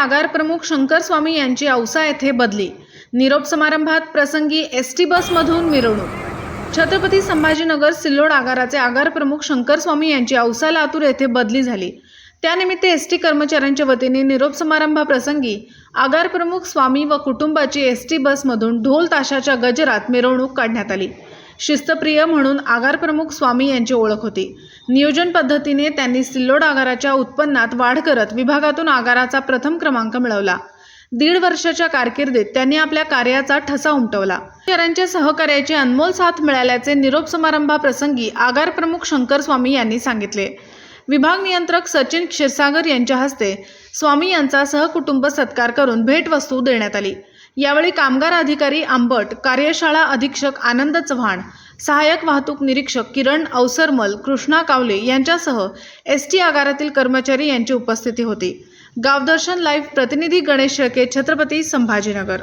आगार प्रमुख शंकर स्वामी यांची औसा येथे बदली. निरोप समारंभात प्रसंगी एस टी बसमधून मिरवणूक. छत्रपती संभाजीनगर सिल्लोड आगाराचे आगार प्रमुख शंकर स्वामी यांची औसा लातूर येथे बदली झाली. त्यानिमित्त एस टी कर्मचाऱ्यांच्या वतीने निरोप समारंभाप्रसंगी आगार प्रमुख स्वामी व कुटुंबाची एस टी बसमधून ढोल ताशाच्या गजरात मिरवणूक काढण्यात आली. शिस्तप्रिय म्हणून आगार प्रमुख स्वामी यांची ओळख होती. नियोजन पद्धतीने त्यांनी सिल्लोड आगाराच्या उत्पन्नात वाढ करत विभागातून आगाराचा प्रथम क्रमांक मिळवला. दीड वर्षाच्या कारकिर्दीत त्यांनी आपल्या कार्याचा ठसा उमटवला. शहरांच्या सहकार्याची अनमोल साथ मिळाल्याचे निरोप समारंभाप्रसंगी आगार प्रमुख शंकर स्वामी यांनी सांगितले. विभाग नियंत्रक सचिन क्षीरसागर यांच्या हस्ते स्वामी यांचा सहकुटुंब सत्कार करून भेटवस्तू देण्यात आली. यावेळी कामगार अधिकारी आंबट कार्यशाळा अधीक्षक आनंद चव्हाण सहाय्यक वाहतूक निरीक्षक किरण अवसरमल कृष्णा कावले यांच्यासह एस टी आगारातील कर्मचारी यांची उपस्थिती होती. गावदर्शन लाईव्ह प्रतिनिधी गणेश शेळके छत्रपती संभाजीनगर.